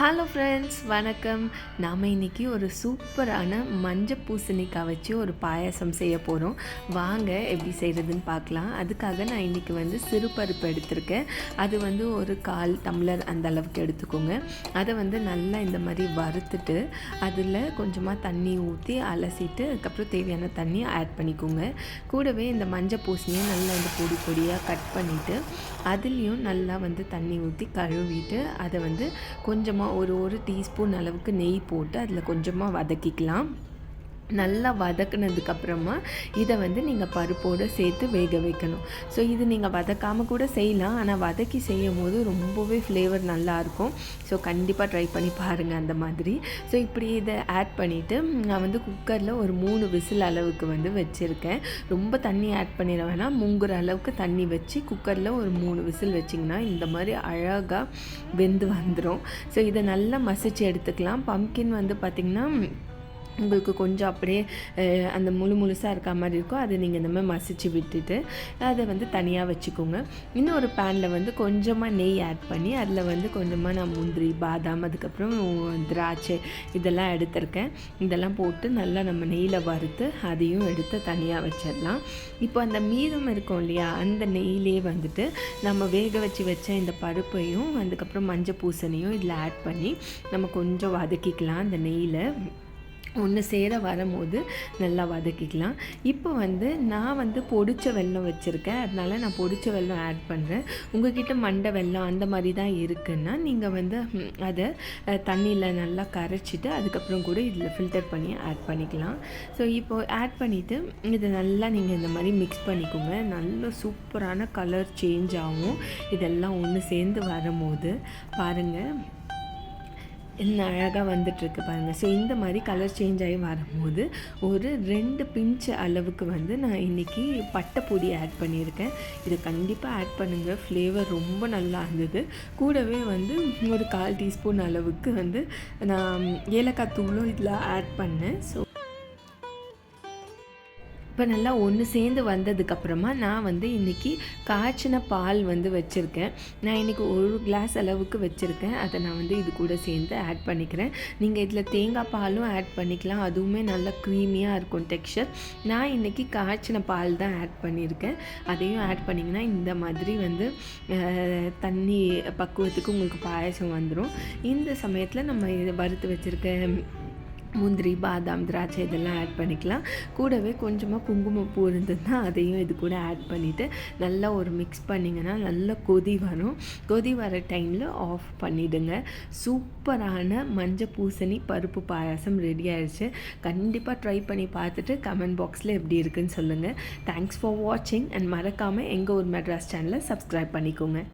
Hello friends வணக்கம். நாம் இன்றைக்கி ஒரு சூப்பரான மஞ்சள் பூசணிக்காய் வச்சு ஒரு பாயாசம் செய்ய போகிறோம் வாங்க எப்படி செய்கிறதுன்னு பார்க்கலாம். அதுக்காக நான் இன்றைக்கி வந்து சிறுபருப்பு எடுத்திருக்கேன். அது வந்து ஒரு கால் டம்ளர் அந்த அளவுக்கு எடுத்துக்கோங்க. அதை வந்து நல்லா இந்த மாதிரி வறுத்துட்டு அதில் கொஞ்சமாக தண்ணி ஊற்றி அலசிட்டு அதுக்கப்புறம் தேவையான தண்ணி ஆட் பண்ணிக்கோங்க. கூடவே இந்த மஞ்சள் பூசணியை நல்லா இந்த பொடி பொடியாக கட் பண்ணிவிட்டு அதுலேயும் நல்லா வந்து தண்ணி ஊற்றி கழுவிட்டு அதை வந்து கொஞ்சமாக கொஞ்சமாக ஒரு ஒரு டீஸ்பூன் அளவுக்கு நெய் போட்டு அதில் கொஞ்சமாக வதக்கிக்கலாம். நல்லா வதக்குனதுக்கப்புறமா இதை வந்து நீங்கள் பருப்போடு சேர்த்து வேக வைக்கணும். ஸோ இது நீங்கள் வதக்காமல் கூட செய்யலாம். ஆனால் வதக்கி செய்யும் போது ரொம்பவே ஃப்ளேவர் நல்லாயிருக்கும் ஸோ கண்டிப்பாக ட்ரை பண்ணி பாருங்கள் அந்த மாதிரி. ஸோ இப்படி இதை ஆட் பண்ணிவிட்டு நான் வந்து குக்கரில் ஒரு மூணு விசில் அளவுக்கு வந்து வச்சுருக்கேன். ரொம்ப தண்ணி ஆட் பண்ணிட வேணாம். முங்குற அளவுக்கு தண்ணி வச்சு குக்கரில் ஒரு மூணு விசில் வச்சிங்கன்னா இந்த மாதிரி அழகாக வெந்து வந்துடும் ஸோ இதை நல்லா மசிச்சு எடுத்துக்கலாம். பம்கின் வந்து பார்த்திங்கன்னா உங்களுக்கு கொஞ்சம் அப்படியே அந்த முழு முழுசாக இருக்க மாதிரி இருக்கும் அதை நீங்கள் இந்த மாதிரி மசிச்சு விட்டுட்டு அதை வந்து தனியாக வச்சுக்கோங்க. இன்னும் ஒரு பேனில் வந்து கொஞ்சமாக நெய் ஆட் பண்ணி அதில் வந்து கொஞ்சமாக நான் முந்திரி பாதாம் அதுக்கப்புறம் திராட்சை இதெல்லாம் எடுத்திருக்கேன். இதெல்லாம் போட்டு நல்லா நம்ம நெய்யில் வறுத்து அதையும் எடுத்து தனியாக வச்சிடலாம். இப்போ அந்த மீதம் இருக்கும் இல்லையா அந்த நெய்யிலே வந்துட்டு நம்ம வேக வச்சு வச்ச இந்த பருப்பையும் அதுக்கப்புறம் மஞ்சள் பூசணியும் இதில் ஆட் பண்ணி நம்ம கொஞ்சம் வதக்கிக்கலாம் அந்த நெய்யில். ஒன்று சேர வரும்போது நல்லா வதக்கிக்கலாம். இப்போ வந்து நான் வந்து பொடிச்ச வெல்லம் வச்சுருக்கேன். அதனால் நான் பொடிச்ச வெல்லம் ஆட் பண்ணுறேன் உங்ககிட்ட மண்டை வெல்லம் அந்த மாதிரி தான் இருக்குன்னா நீங்கள் வந்து அதை தண்ணியில் நல்லா கரைச்சிட்டு அதுக்கப்புறம் கூட இதில் ஃபில்டர் பண்ணி ஆட் பண்ணிக்கலாம். ஸோ இப்போது ஆட் பண்ணிவிட்டு இதை நல்லா நீங்கள் இந்த மாதிரி மிக்ஸ் பண்ணிக்கோங்க. நல்ல சூப்பரான கலர் சேஞ்ச் ஆகும். இதெல்லாம் ஒன்று சேர்ந்து வரும்போது பாருங்கள் என்ன அழகாக வந்துட்டுருக்கு பாருங்கள் ஸோ இந்த மாதிரி கலர் சேஞ்ச் ஆகி வரும்போது ஒரு ரெண்டு பிஞ்ச் அளவுக்கு வந்து நான் இன்றைக்கி பட்டைப்பொடி ஆட் பண்ணியிருக்கேன். இதை கண்டிப்பாக ஆட் பண்ணுங்கள் ஃப்ளேவர் ரொம்ப நல்லா இருந்தது. கூடவே வந்து ஒரு கால் டீஸ்பூன் அளவுக்கு வந்து நான் ஏலக்காய் தூளும் இதில் ஆட் பண்ணேன். ஸோ இப்போ நல்லா ஒன்று சேர்ந்து வந்ததுக்கப்புறமா நான் வந்து இன்றைக்கி காய்ச்சின பால் வந்து வச்சுருக்கேன். நான் இன்றைக்கி ஒரு கிளாஸ் அளவுக்கு வச்சுருக்கேன். அதை நான் வந்து இது கூட சேர்ந்து ஆட் பண்ணிக்கிறேன். நீங்கள் இதில் தேங்காய் பாலும் ஆட் பண்ணிக்கலாம். அதுவுமே நல்லா க்ரீமியாக இருக்கும் டெக்ஸ்சர் நான் இன்றைக்கி காய்ச்சின பால் தான் ஆட் பண்ணியிருக்கேன். அதையும் ஆட் பண்ணிங்கன்னா இந்த மாதிரி வந்து தண்ணி பக்குவத்துக்கு உங்களுக்கு பாயசம் வந்துடும் இந்த சமயத்தில் நம்ம இதை வறுத்து வச்சுருக்க முந்திரி பாதாம் திராட்சை இதெல்லாம் ஆட் பண்ணிக்கலாம். கூடவே கொஞ்சமாக குங்குமப்பூ இருந்ததுன்னா அதையும் இது கூட ஆட் பண்ணிவிட்டு நல்லா ஒரு மிக்ஸ் பண்ணிங்கன்னா நல்லா கொதி வரும். கொதி வர டைமில் ஆஃப் பண்ணிவிடுங்க சூப்பரான மஞ்சள் பூசணி பருப்பு பாயாசம் ரெடி ஆயிடுச்சு. கண்டிப்பாக ட்ரை பண்ணி பார்த்துட்டு கமெண்ட் பாக்ஸில் எப்படி இருக்குன்னு சொல்லுங்கள் தேங்க்ஸ் ஃபார் வாட்சிங் அண்ட் மறக்காமல் எங்கள் ஒரு மெட்ராஸ் சேனலை சப்ஸ்கிரைப் பண்ணிக்கோங்க.